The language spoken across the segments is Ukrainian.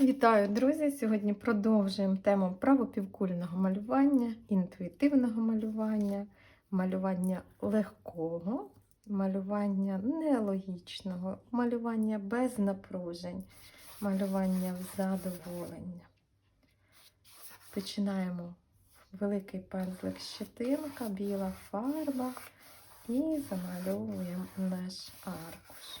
Вітаю, друзі! Сьогодні продовжуємо тему правопівкульного малювання, інтуїтивного малювання, малювання легкого, малювання нелогічного, малювання без напружень, малювання в задоволення. Починаємо великий пензлик щетинка, біла фарба і замальовуємо наш аркуш.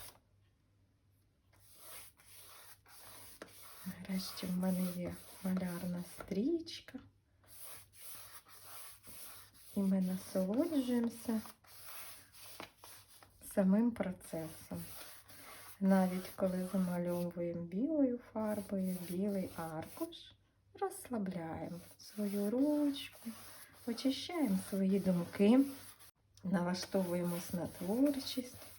Нарешті в мене є малярна стрічка. І ми насолоджуємося самим процесом. Навіть коли замальовуємо білою фарбою білий аркуш, розслабляємо свою ручку, очищаємо свої думки, налаштовуємось на творчість.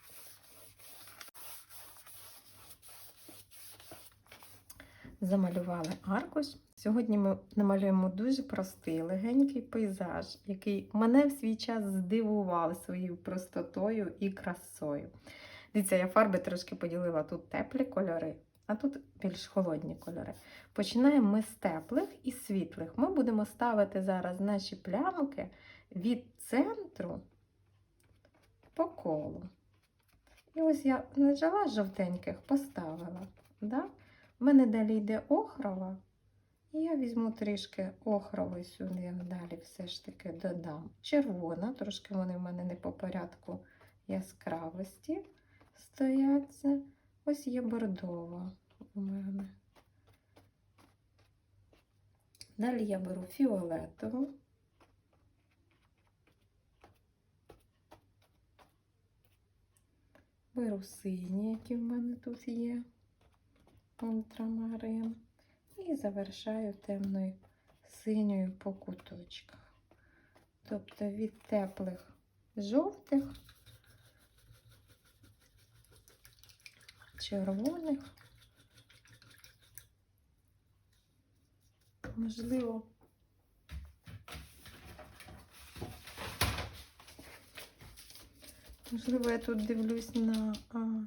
Замалювали аркуш. Сьогодні ми намалюємо дуже простий, легенький пейзаж, який мене в свій час здивував своєю простотою і красою. Дивіться, я фарби трошки поділила тут теплі кольори, а тут більш холодні кольори. Починаємо ми з теплих і світлих. Ми будемо ставити зараз наші плямки від центру по колу. І ось я почала з жовтеньких, поставила. Да? У мене далі йде охрова, і я візьму трішки охрови сюди, далі все ж таки додам. Червона, трошки вони в мене не по порядку яскравості стояться. Ось є бордова у мене. Далі я беру фіолетову. Беру сині, які в мене тут є ультрамарин. І завершаю темною синьою по куточках. Тобто від теплих жовтих, червоних, можливо, Можливо, я тут дивлюсь на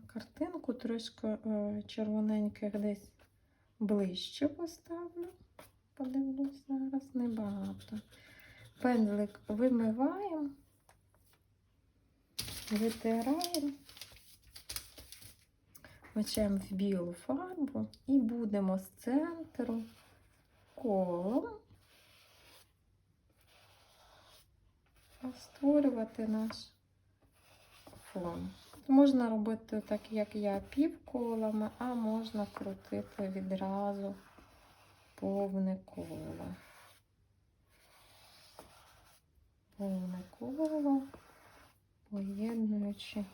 картинку, трошки червоненьких десь ближче поставлю. Подивлюсь зараз небагато. Пензлик вимиваємо, витираємо, мочаємо в білу фарбу і будемо з центру колом створювати наш фон. Можна робити так, як я, півколами, а можна крутити відразу повне коло. Повне коло, поєднуючи.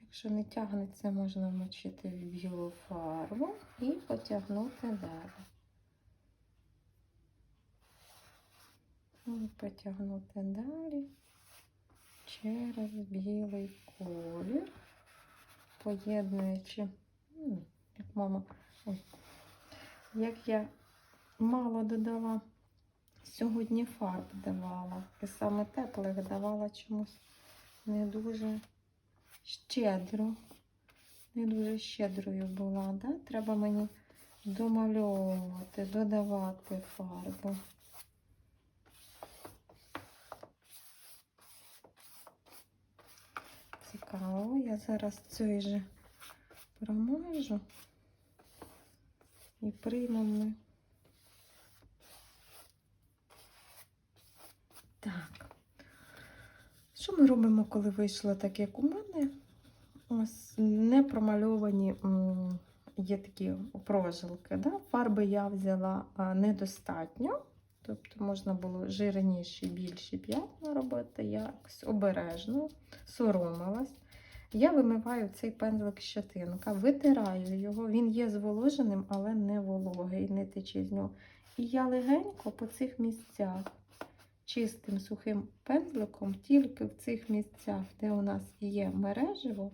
Якщо не тягнеться, можна вмочити в білу фарбу і потягнути далі. І потягнути далі через білий колір, поєднуючи, як мама, ой, як я мало додала, сьогодні фарб давала, і саме теплих давала чомусь не дуже щедро, не дуже щедрою була, да? треба мені домальовувати, додавати фарбу. Цікаво, я зараз цей же промажу і приймемо. Так. Що ми робимо, коли вийшло так, як у мене? Ось не промальовані є такі прожилки. Да? Фарби я взяла недостатньо. Тобто можна було жирніші, більші п'ятна робити, якось обережно соромилась. Я вимиваю цей пензлик щетинка, витираю його, він є зволоженим, але не вологий, не тече з нього. І я легенько по цих місцях, чистим сухим пензликом, тільки в цих місцях, де у нас є мереживо.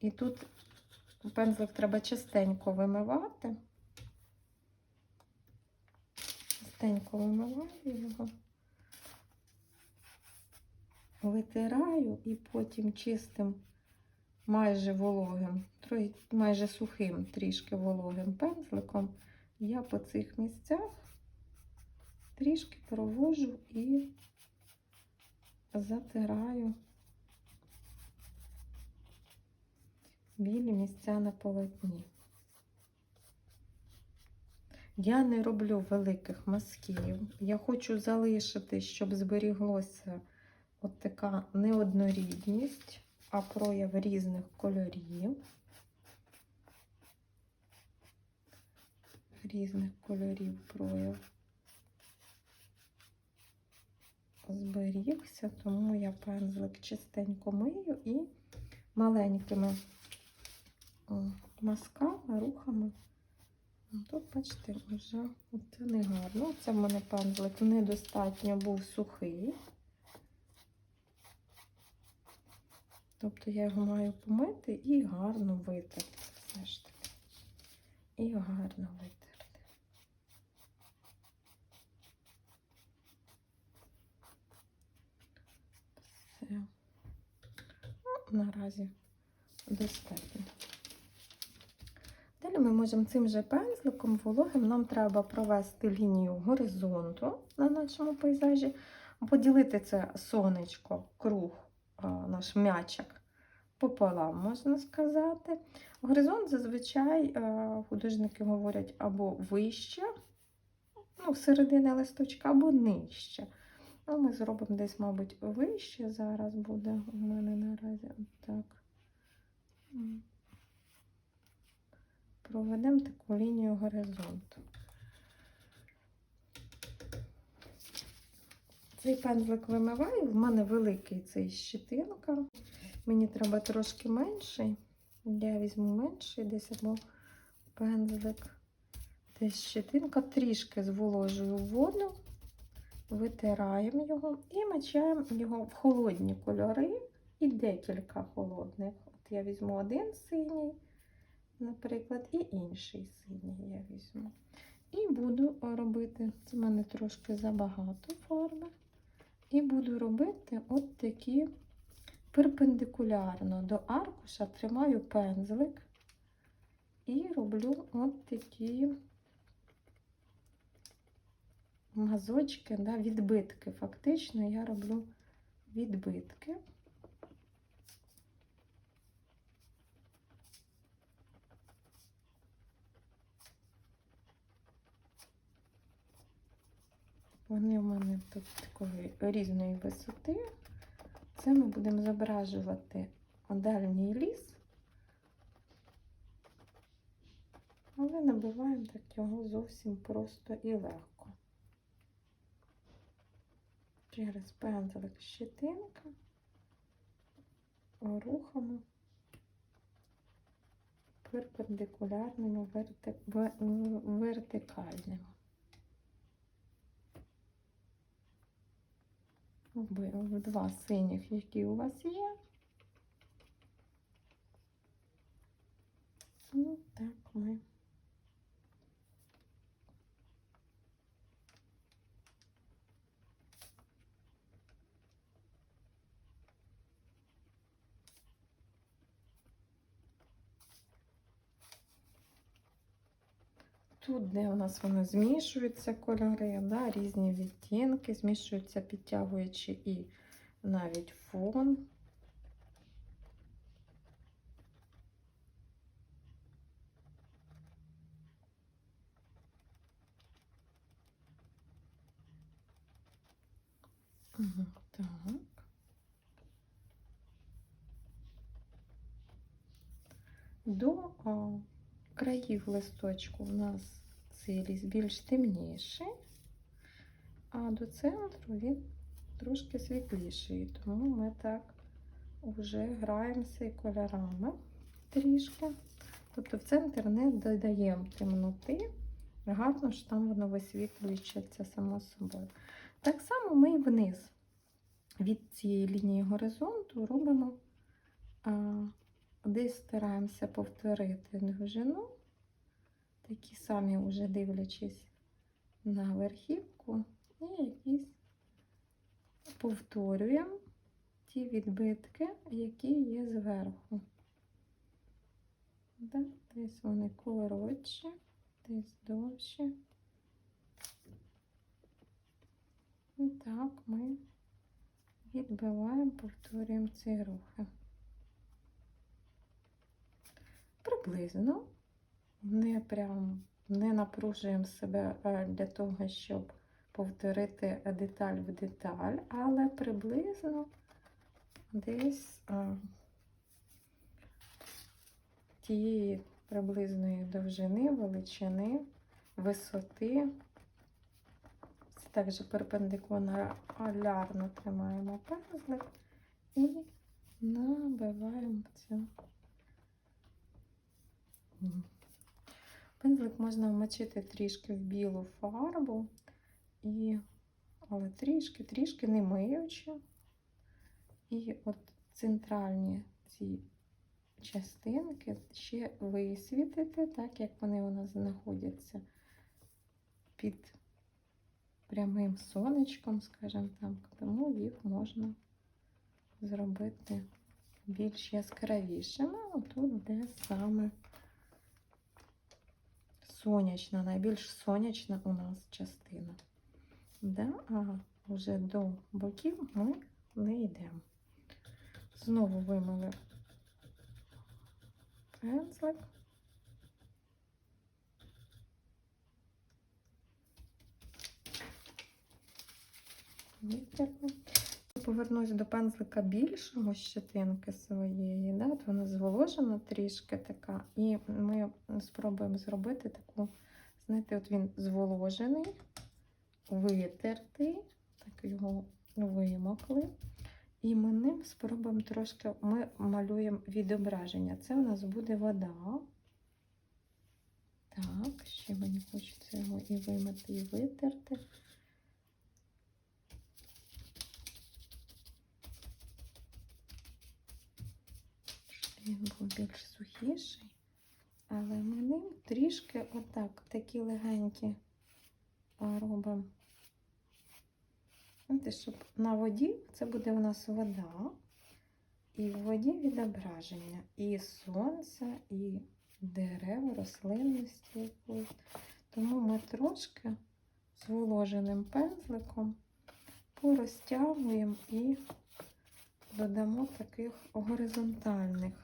І тут пензлик треба частенько вимивати. Частенько вимиваю його, витираю і потім чистим майже вологим, майже сухим, трішки вологим пензликом я по цих місцях трішки провожу і затираю білі місця на полотні. Я не роблю великих мазків. Я хочу залишити, щоб зберіглося от така неоднорідність, а прояв різних кольорів. Різних кольорів прояв зберігся, тому я пензлик чистенько мию і маленькими о, мазками, рухами. Ну, Тут, бачите, вже це не гарно. Це в мене пензлик недостатньо був сухий. Тобто я його маю помити і гарно витерти. І гарно витерти. Все. Ну, наразі достатньо. Далі ми можемо цим же пензликом вологим нам треба провести лінію горизонту на нашому пейзажі, поділити це сонечко, круг, наш м'ячик пополам, можна сказати. Горизонт зазвичай е, художники говорять або вище, ну, середини листочка, або нижче. Ну, ми зробимо десь, мабуть, вище зараз буде у мене наразі. Так. Проведемо таку лінію горизонту. Цей пензлик вимиваю, в мене великий цей щетинка. Мені треба трошки менший. Я візьму менший десь або пензлик. Десь щетинка, трішки зволожую воду, витираємо його і мочаємо його в холодні кольори і декілька холодних. От я візьму один синій, наприклад, і інший синій я візьму. І буду робити, це в мене трошки забагато фарби. І буду робити от такі перпендикулярно до аркуша тримаю пензлик і роблю от такі мазочки, да, відбитки. Фактично я роблю відбитки. Вони в мене тут такої різної висоти. Це ми будемо зображувати дальній ліс, але набиваємо так його зовсім просто і легко. Через пензлик щетинка, рухами перпендикулярними вертикальними. Вбив два синіх, які у вас є. Ну, так ми. Тут, де у нас вони змішуються кольори, да, різні відтінки, змішуються, підтягуючи і навіть фон. Так. До країв листочку у нас цей більш темніший, а до центру він трошки світліший. Тому ми так вже граємося і кольорами трішки. Тобто в центр не додаємо темноти, гарно ж там воно висвітлюється само собою. Так само ми і вниз від цієї лінії горизонту робимо, десь стараємося повторити довжину, такі самі вже дивлячись на верхівку, і якісь повторюємо ті відбитки, які є зверху. Да? Десь вони коротші, десь довші. І так ми відбиваємо, повторюємо ці рухи. Приблизно не прям не напружуємо себе е, для того, щоб повторити деталь в деталь, але приблизно десь а, тієї приблизної довжини, величини, висоти. Це також перпендикулярно тримаємо пензлик і набиваємо цю. Пензлик можна вмочити трішки в білу фарбу, і, але трішки, трішки не миючи. І от центральні ці частинки ще висвітити, так як вони у нас знаходяться під прямим сонечком, скажімо так, тому їх можна зробити більш яскравішими. Отут, де саме сонячна, найбільш сонячна у нас частина. Да? А вже до боків ми не йдемо. Знову вимили пензлик. Витерли. Повернусь до пензлика більшого щетинки своєї, да? от вона зволожена трішки така, і ми спробуємо зробити таку, знаєте, от він зволожений, витертий, так його вимокли. І ми ним спробуємо трошки, ми малюємо відображення. Це у нас буде вода. Так, ще мені хочеться його і вимити, і витерти. Він був більш сухіший, але ми ним трішки отак, такі легенькі робимо. Щоб на воді це буде у нас вода, і в воді відображення і сонця, і дерев, рослинності. Тому ми трошки зволоженим пензликом порозтягуємо і додамо таких горизонтальних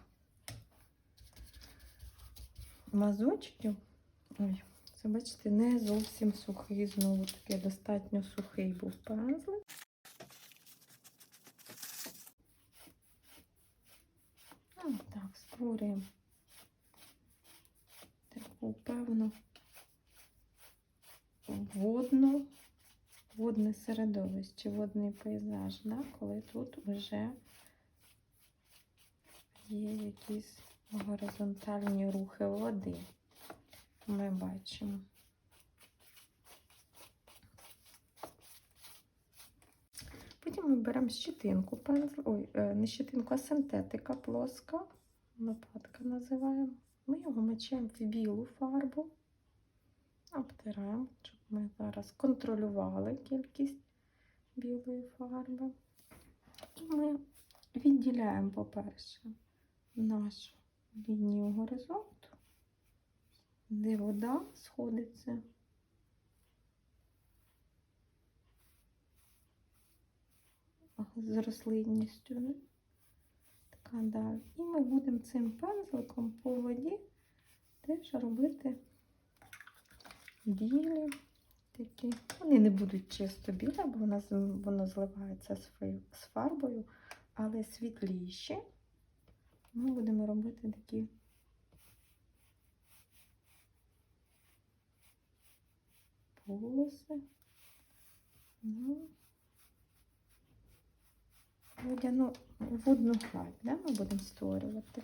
мазочків. Ой, це, бачите, не зовсім сухий, знову таки достатньо сухий був пензлик. Ну, так, створюємо таку певну водну, водне середовище, водний пейзаж, да, коли тут вже є якісь горизонтальні рухи води ми бачимо. Потім ми беремо щетинку, пензл, ой, е, не щетинку, а синтетика плоска, лопатка називаємо. Ми його мечемо в білу фарбу, обтираємо, щоб ми зараз контролювали кількість білої фарби. І ми відділяємо, по-перше, нашу лінію горизонту де вода сходиться. З рослинністю. Така далі. І ми будемо цим пензликом по воді теж робити білі такі. Вони не будуть чисто білі, бо воно, воно зливається з фарбою, але світліші. Ми будемо робити такі полоси. Ну, водяну водну гладь, да, ми будемо створювати.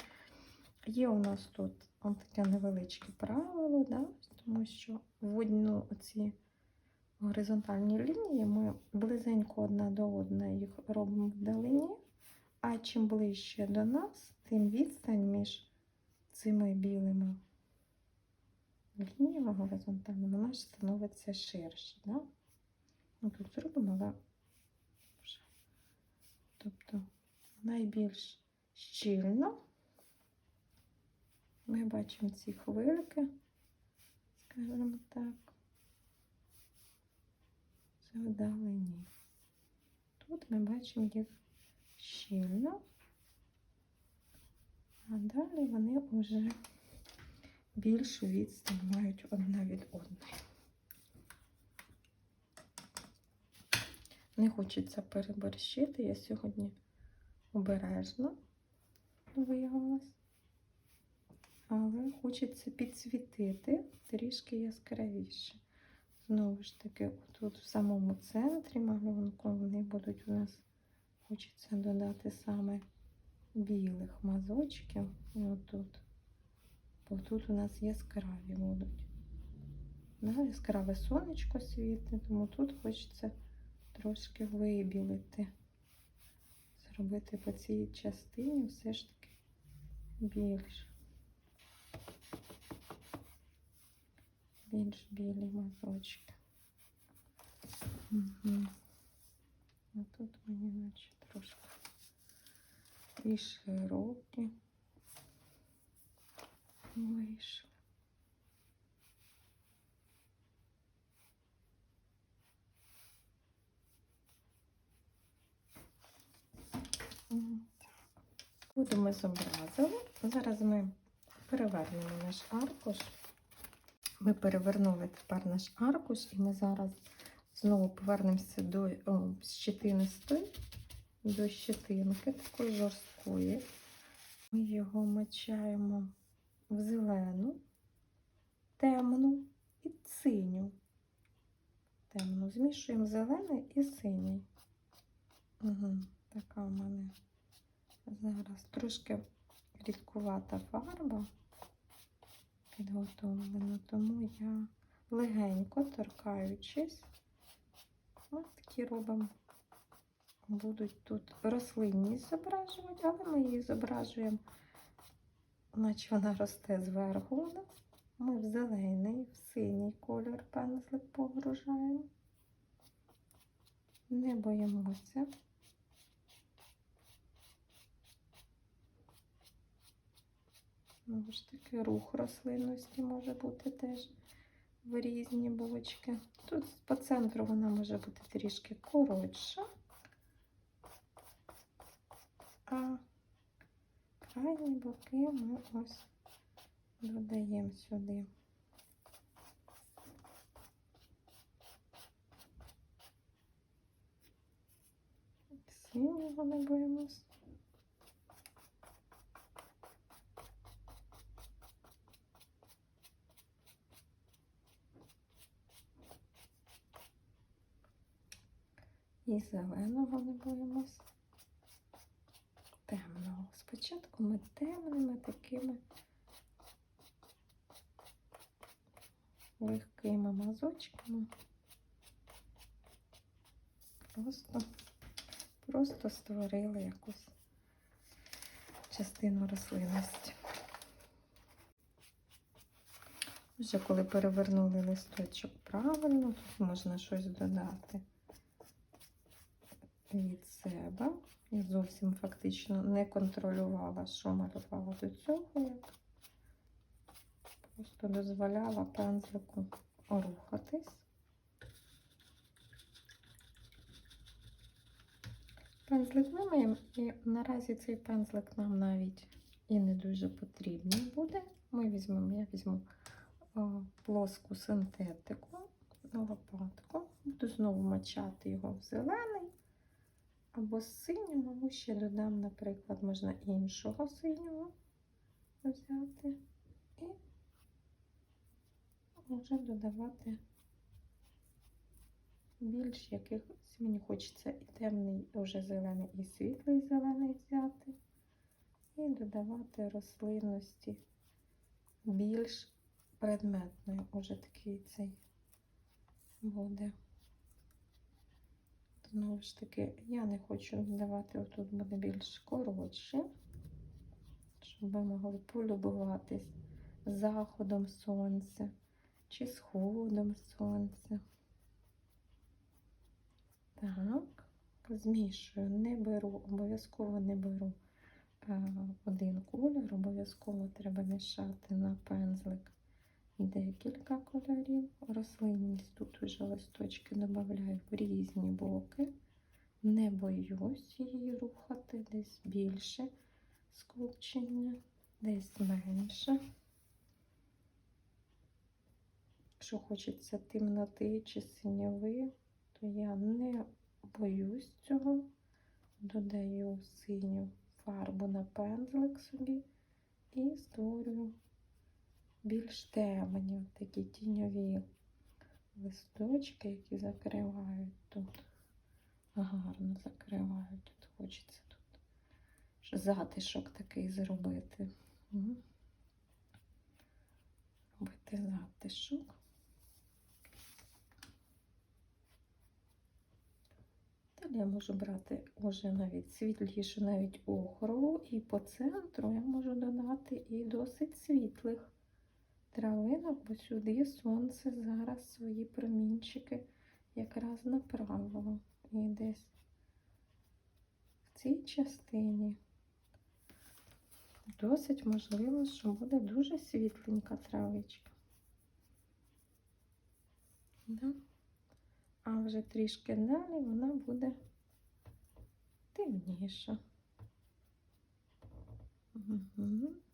Є у нас тут от таке невеличке правило, да, тому що водну оці горизонтальні лінії ми близенько одна до одної їх робимо вдалині, а чим ближче до нас, тим відстань між цими білими лінія горизонтальна, вона ж становиться ширше. Да? Ну, тут зробимо, але вже. Тобто найбільш щільно Ми бачимо ці хвильки, скажімо так. Це вдалині. Тут ми бачимо їх щільно, а далі вони вже більшу відстань мають одна від одної. Не хочеться переборщити. Я сьогодні обережно виявилась. Але хочеться підсвітити трішки яскравіше. Знову ж таки, тут в самому центрі малюнку вони будуть у нас, хочеться додати саме білих мазочків. Отут. Бо тут у нас яскраві будуть. Да, яскраве сонечко світить, тому тут хочеться трошки вибілити. Зробити по цій частині все ж таки більш. Більш білі мазочки. Угу. А тут мені наче трошки і широкі вийшли. Буду ми зобразили. Зараз ми перевернемо наш аркуш. Ми перевернули тепер наш аркуш, і ми зараз знову повернемося до о, щетинистої, до щетинки такої жорсткої. Ми його мочаємо в зелену, темну і синю. Темну. Змішуємо зелений і синій. Угу, така в мене зараз трошки рідкувата фарба підготовлена, тому я легенько торкаючись, ось такі робимо. Будуть тут рослинність зображувати, але ми її зображуємо, наче вона росте зверху. Ми в зелений, в синій кольор пензлик погружаємо. Не боїмося. Знову ж таки, рух рослинності може бути теж в різні бочки. Тут по центру вона може бути трішки коротша, а крайні боки ми ось додаємо сюди. Синього не боїмось. І зеленого не боїмось. Спочатку ми темними такими легкими мазочками. Просто, просто створили якусь частину рослинності. Вже коли перевернули листочок правильно, тут можна щось додати від себе. Я зовсім фактично не контролювала, що малювала до цього, як просто дозволяла пензлику рухатись. Пензлик вимиємо, і наразі цей пензлик нам навіть і не дуже потрібний буде. Ми візьмемо, я візьму о, плоску синтетику, лопатку, буду знову мочати його в зелений або синього, або ще додам, наприклад, можна іншого синього взяти. І вже додавати більш якихось, мені хочеться і темний, вже зелений, і світлий зелений взяти, і додавати рослинності більш предметної, уже такий цей буде. Знову ж таки, я не хочу додавати, отут буде більш коротше, щоб ви могли полюбуватись заходом сонця чи сходом сонця. Так, змішую, не беру, обов'язково не беру е, один колір, обов'язково треба мішати на пензлик декілька кольорів. Рослинність тут уже листочки додаю в різні боки. Не боюсь її рухати, десь більше скупчення, десь менше. Якщо хочеться темноти чи синьови, то я не боюсь цього. Додаю синю фарбу на пензлик собі і створюю більш темні, такі тіньові листочки, які закривають тут. Гарно закривають. Тут хочеться тут затишок такий зробити. Робити затишок. Далі я можу брати вже навіть світлішу, навіть охрову, і по центру я можу додати і досить світлих травинок, бо сюди сонце зараз свої промінчики якраз направило. І десь в цій частині досить можливо, що буде дуже світленька травичка. Да? А вже трішки далі вона буде темніша. Угу.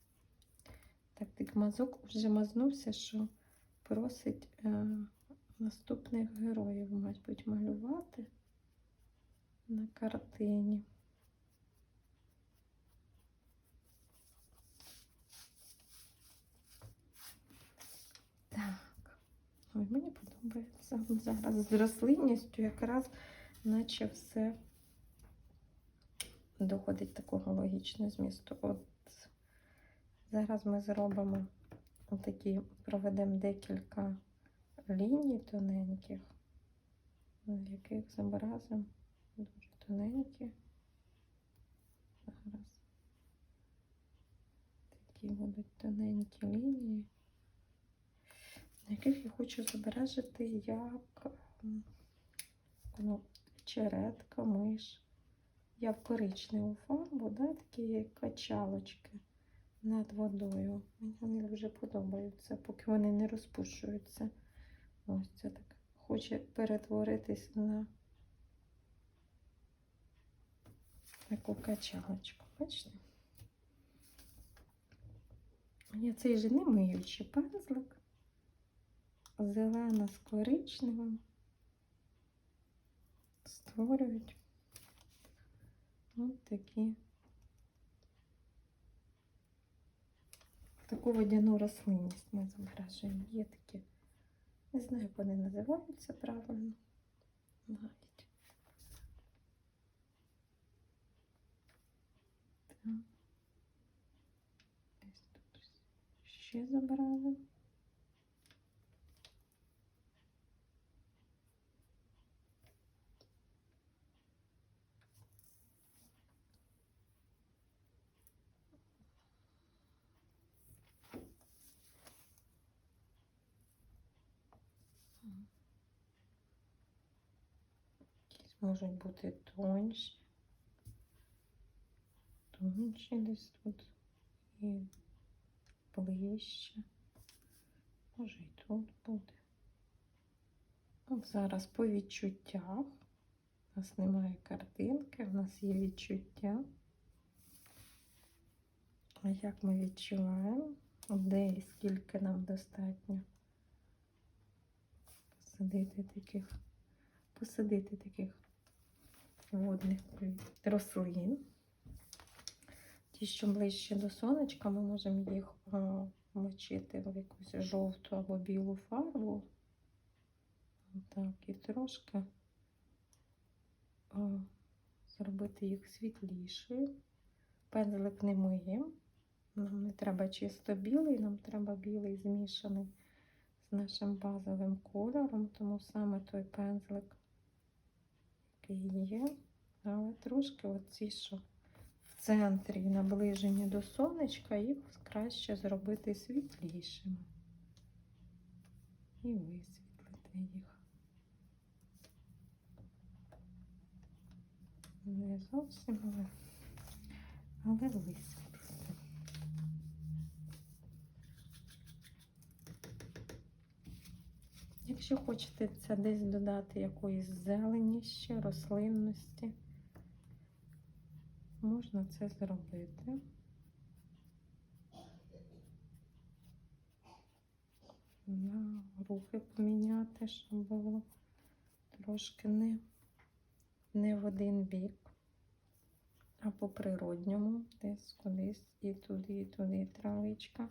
Так, так мазок вже мазнувся, що просить е, наступних героїв, мабуть, малювати на картині. Так, ой, мені подобається. Зараз з рослинністю якраз наче все доходить такого логічного змісту. От зараз ми зробимо такі, проведемо декілька ліній тоненьких, яких зобразимо дуже тоненькі. Зараз такі будуть тоненькі лінії, на яких я хочу зобразити як ну, чередка, миш. Я в коричневу фарбу, да, такі качалочки над водою. Мені дуже подобаються, поки вони не розпушуються. Ось це так. Хоче перетворитись на таку качалочку. Бачите? Я цей же не миючий пензлик. Зелена з коричневим. Створюють ось такі. Таку водяну рослинність ми зображуємо. Є такі, не знаю, як вони називаються правильно. Навіть. Так. Тут ще забрали. Можуть бути тонші. Тонші десь тут і ближче. Може і тут буде. От зараз по відчуттях. У нас немає картинки, у нас є відчуття. А як ми відчуваємо, де і скільки нам достатньо посадити таких, посадити таких водних рослин. Ті, що ближче до сонечка, ми можемо їх мочити в якусь жовту або білу фарбу. Так, і трошки зробити їх світлішою. Пензлик не миємо. Нам не треба чисто білий, нам треба білий змішаний з нашим базовим кольором, тому саме той пензлик, який є, але трошки оці, що в центрі наближені до сонечка, їх краще зробити світлішими і висвітлити їх. Не зовсім, але але висвітлити. Якщо хочете це десь додати якоїсь зелені ще, рослинності, можна це зробити. На рухи поміняти, щоб було трошки не, не в один бік, а по природньому, десь кудись і туди, і туди травичка.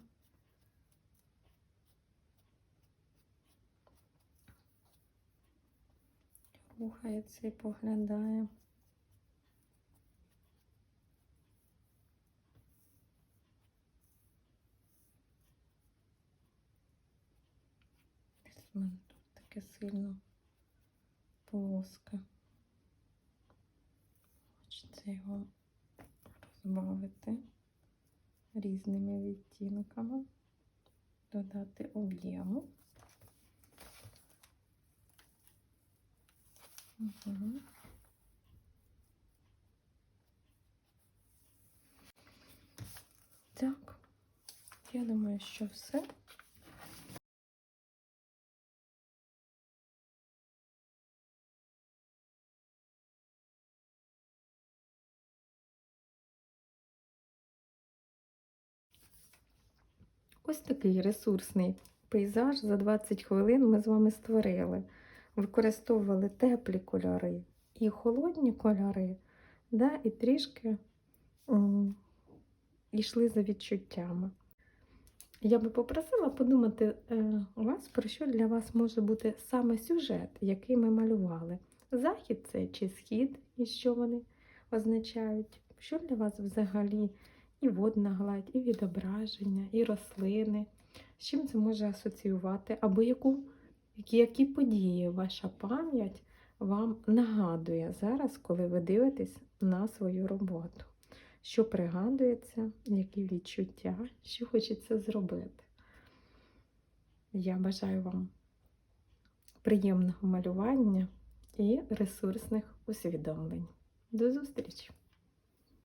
Рухається і поглядає. Десь в мене тут таке сильно плоске. Хочеться його розбавити різними відтінками, додати об'єму. Угу. Так, я думаю, що все. Ось такий ресурсний пейзаж за 20 хвилин ми з вами створили. Використовували теплі кольори і холодні кольори, да, і трішки йшли за відчуттями. Я би попросила подумати е, вас, про що для вас може бути саме сюжет, який ми малювали. Захід це чи схід, і що вони означають, що для вас взагалі і водна гладь, і відображення, і рослини. З чим це може асоціювати, або яку, які, події ваша пам'ять вам нагадує зараз, коли ви дивитесь на свою роботу. Що пригадується, які відчуття, що хочеться зробити. Я бажаю вам приємного малювання і ресурсних усвідомлень. До зустрічі!